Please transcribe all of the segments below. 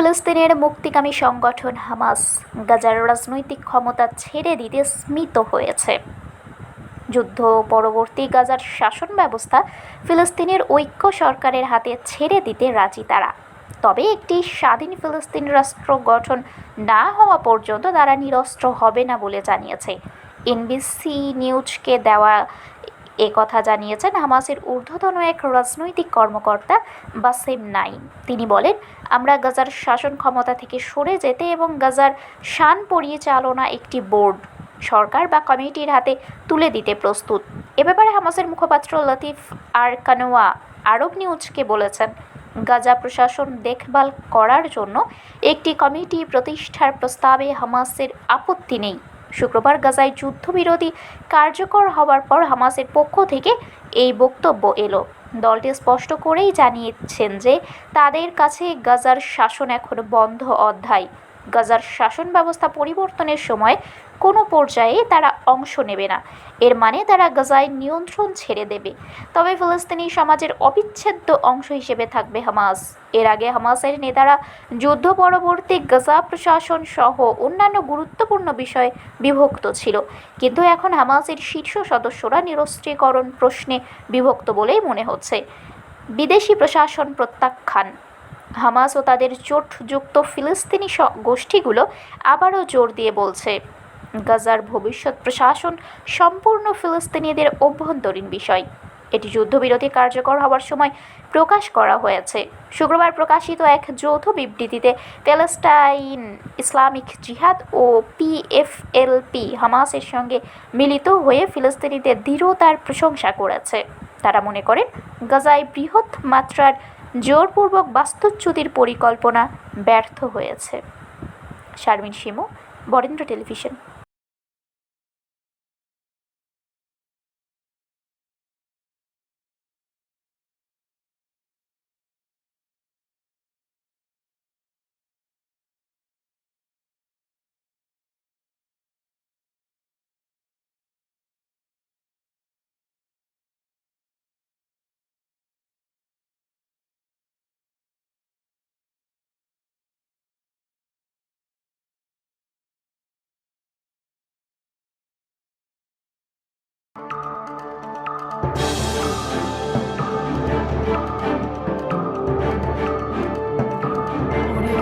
ফিলিস্তিনের মুক্তিকামী সংগঠন হামাস গাজার রাজনৈতিক ক্ষমতা ছেড়ে দিতে স্মিত হয়েছে। যুদ্ধ পরবর্তী গাজার শাসন ব্যবস্থা ফিলিস্তিনের ঐক্য সরকারের হাতে ছেড়ে দিতে রাজি তারা। তবে একটি স্বাধীন ফিলিস্তিন রাষ্ট্র গঠন না হওয়া পর্যন্ত তারা নিরস্ত্র হবে না বলে জানিয়েছে। এনবিসি নিউজকে দেওয়া এ কথা জানিয়েছেন হামাসের ঊর্ধ্বতন এক রাজনৈতিক কর্মকর্তা বাসেম নাইম। তিনি বলেন, আমরা গাজার শাসন ক্ষমতা থেকে সরে যেতে এবং গাজার শান পরিচালনা একটি বোর্ড, সরকার বা কমিটির হাতে তুলে দিতে প্রস্তুত। এ ব্যাপারে হামাসের মুখপাত্র লতিফ আর কানোয়া আরব নিউজকে বলেছেন, গাজা প্রশাসন দেখভাল করার জন্য একটি কমিটি প্রতিষ্ঠার প্রস্তাবে হামাসের আপত্তি নেই। শুক্রবার গাজায় যুদ্ধবিরোধী কার্যকর হওয়ার পর হামাসের পক্ষ থেকে এই বক্তব্য এলো। দলটি স্পষ্ট করেই জানিয়েছেন যে তাদের কাছে গাজার শাসন এখন বন্ধ অধ্যায়। গাজার শাসন ব্যবস্থা পরিবর্তনের সময় কোনো পর্যায়ে তারা অংশ নেবে না। এর মানে তারা গাজায় নিয়ন্ত্রণ ছেড়ে দেবে। তবে ফিলিস্তিনি সমাজের অবিচ্ছেদ্য অংশ হিসেবে থাকবে হামাস। এর আগে হামাসের নেতারা যুদ্ধ পরবর্তী গাজা প্রশাসন সহ অন্যান্য গুরুত্বপূর্ণ বিষয়ে বিভক্ত ছিল। কিন্তু এখন হামাসের শীর্ষ সদস্যরা নিরস্ত্রীকরণ প্রশ্নে বিভক্ত বলেই মনে হচ্ছে। বিদেশি প্রশাসন প্রত্যাখ্যান। হামাস ও তাদের জোটযুক্ত ফিলিস্তিনি গোষ্ঠীগুলো আবারও জোর দিয়ে বলছে। গাজার ভবিষ্যৎ প্রশাসন সম্পূর্ণ ফিলিস্তিনিদের অভ্যন্তরীণ বিষয়। এটি যুদ্ধবিরতি কার্যকর হওয়ার সময় প্রকাশ করা হয়েছে। শুক্রবার প্রকাশিত এক যৌথ বিবৃতিতে প্যালেস্টাইন ইসলামিক জিহাদ ও পিএফএলপি হামাসের সঙ্গে মিলিত হয়ে ফিলিস্তিনিদের দৃঢ়তার প্রশংসা করেছে। তারা মনে করেন, গাজায় বৃহৎ মাত্রার জোরপূর্বক বাস্তুচ্যুতির পরিকল্পনা ব্যর্থ হয়েছে। শারমিন শিমু বরেন্দ্র টেলিভিশন।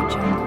Jungle.